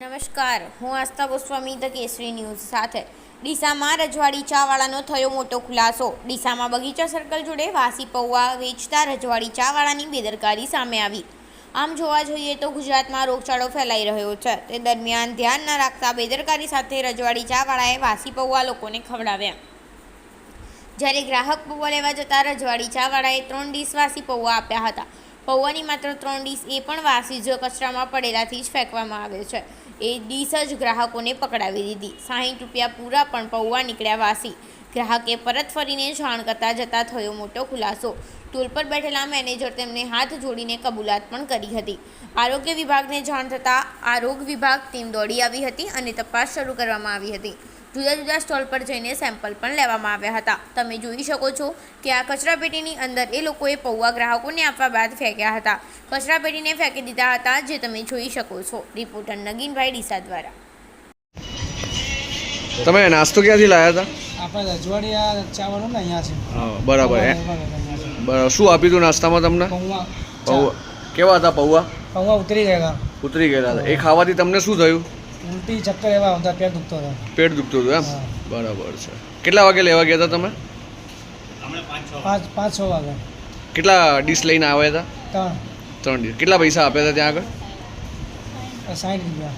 નમસ્કાર, હું Astha Goswami, the Kesari news સાથે. ડીસામાં રજવાડી ચાવાળાનો થયો મોટો ખુલાસો. ડીસામાં બગીચા સર્કલ જોડે વાસી પૌવા વેચતા રજવાડી ચાવાળાની બેદરકારી સામે આવી. આમ જોવા જઈએ તો ગુજરાતમાં રોગચાળો ફેલાઈ રહ્યો છે. તે દરમિયાન ધ્યાન ન રાખતા બેદરકારી સાથે રજવાડી ચાવાળાએ વાસી પૌવા લોકોને ખવડાવ્યા. જ્યારે ગ્રાહક પૌવા લેવા જતા રજવાડી ચાવાળાએ ત્રણ ડીશ વાસી પૌવા આપ્યા હતા. પૌવાની માત્ર ત્રણ ડીશ એ પણ વાસી જ કચરામાં પડેલાથી જ ફેંકવામાં આવે છે. એ ડીશ જ ગ્રાહકોને પકડાવી દીધી. સાહીઠ રૂપિયા પૂરા પણ પૌવા નીકળ્યા વાસી. ગ્રાહકે પરત ફરીને જાણ કરતા જતા થયો મોટો ખુલાસો. ટોલ પર બેઠેલા મેનેજર તેમને હાથ જોડીને કબૂલાત પણ કરી હતી. આરોગ્ય વિભાગને જાણ થતાં આરોગ્ય વિભાગ ટીમ દોડી આવી હતી અને તપાસ શરૂ કરવામાં આવી હતી. જુદા જુદા સ્ટોલ પર જઈને સેમ્પલ પણ લેવામાં આવ્યા હતા. તમે જોઈ શકો છો કે આ કચરાપેટીની અંદર એ લોકોએ પૌવા ગ્રાહકોને આપવા બાદ ફેંક્યા હતા. કચરાપેટીને ફેંકી દીધા હતા જે તમે જોઈ શકો છો. રિપોર્ટર નગીનભાઈ ડીસા દ્વારા. તમે નાસ્તો ક્યાંથી લાવ્યા હતા? આપણે રજવાડિયા ચાવડો ને અહીંયા છે. બરાબર. બરાબર શું આપ્યું હતું નાસ્તામાં તમને? પૌવા. પૌવા. કેવા હતા પૌવા? પૌવા ઉતરી ગયા ઉતરી ગયેલા હતા. એ ખાવાથી તમને શું થયું? ઉલટી ચક્કર એવા આવતા પેટ દુખતો હતો. પેટ દુખતું હતું એમ? હા. બરાબર છે. કેટલા વાગે લેવા ગયા હતા તમે? પાંચ પાંચ છ વાગે. કેટલા ડીશ લઈને આવ્યા હતા? ત્રણ. ત્રણ ડીશ. કેટલા પૈસા આપ્યા હતા ત્યાં આગળ? સાઠ રૂપિયા.